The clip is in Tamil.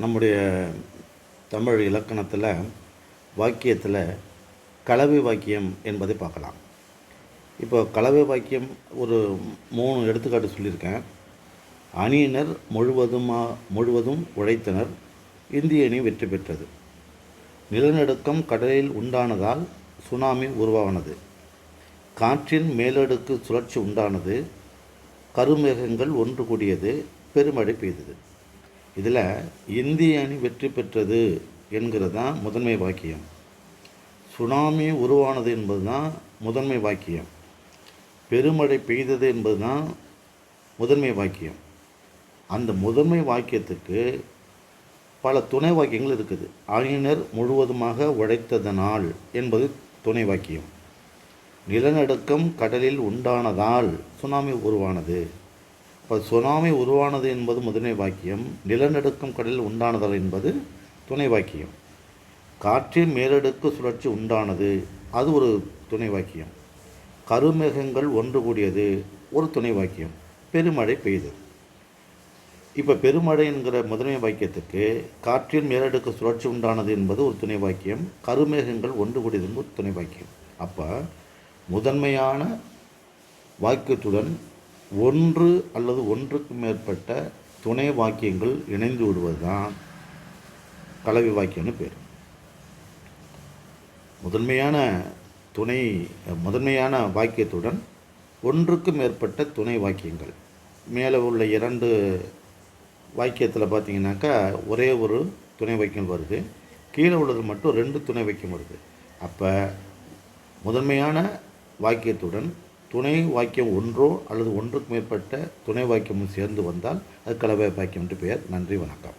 நம்முடைய தமிழ் இலக்கணத்தில் வாக்கியத்தில் கலவை வாக்கியம் என்பதை பார்க்கலாம். இப்போ கலவை வாக்கியம் ஒரு மூணு எடுத்துக்காட்டு சொல்லியிருக்கேன். அணியினர் முழுவதுமா முழுவதும் உழைத்தனர் இந்திய அணி வெற்றி பெற்றது. நிலநடுக்கம் கடலில் உண்டானதால் சுனாமி உருவானது. காற்றின் மேலடுக்கு சுழற்சி உண்டானது. கருமேகங்கள் ஒன்று கூடியது பெருமழை பெய்தது. இதில் இந்திய அணி வெற்றி பெற்றது என்கிறது தான் முதன்மை வாக்கியம். சுனாமி உருவானது என்பது தான் முதன்மை வாக்கியம். பெருமழை பெய்தது என்பது தான் முதன்மை வாக்கியம். அந்த முதன்மை வாக்கியத்துக்கு பல துணை வாக்கியங்கள் இருக்குது. அணியினர் முழுவதுமாக உழைத்ததனால் என்பது துணை வாக்கியம். நிலநடுக்கம் கடலில் உண்டானதால் சுனாமி உருவானது. சுனாமி உருவானது என்பது முதன்மை வாக்கியம் நிலநடுக்கம் கடலில் உண்டானதால் என்பது துணை வாக்கியம். காற்றின் மேலடுக்கு சுழற்சி உண்டானது அது ஒரு துணை வாக்கியம். கருமேகங்கள் ஒன்று கூடியது ஒரு துணை வாக்கியம். பெருமழை பெய்தது. இப்போ பெருமழை என்கிற முதன்மை வாக்கியத்துக்கு காற்றின் மேலடுக்கு சுழற்சி உண்டானது என்பது ஒரு துணை வாக்கியம் கருமேகங்கள் ஒன்று கூடியது என்பது ஒரு துணை வாக்கியம். அப்போ முதன்மையான வாக்கியத்துடன் ஒன்று அல்லது ஒன்றுக்கு மேற்பட்ட துணை வாக்கியங்கள் இணைந்து விடுவது தான் கலவை வாக்கியம்னு பேர். முதன்மையான துணை முதன்மையான வாக்கியத்துடன் ஒன்றுக்கு மேற்பட்ட துணை வாக்கியங்கள். மேலே உள்ள இரண்டு வாக்கியத்தில் பார்த்தீங்கன்னாக்கா ஒரே ஒரு துணை வாக்கியம் வருது. கீழே உள்ளது மட்டும் ரெண்டு துணை வாக்கியம் வருது. அப்போ முதன்மையான வாக்கியத்துடன் துணை வாக்கியம் ஒன்றோ அல்லது ஒன்றுக்கு மேற்பட்ட துணை வாக்கியமும் சேர்ந்து வந்தால் அது கலவை வாக்கியம் என்று பெயர். நன்றி வணக்கம்.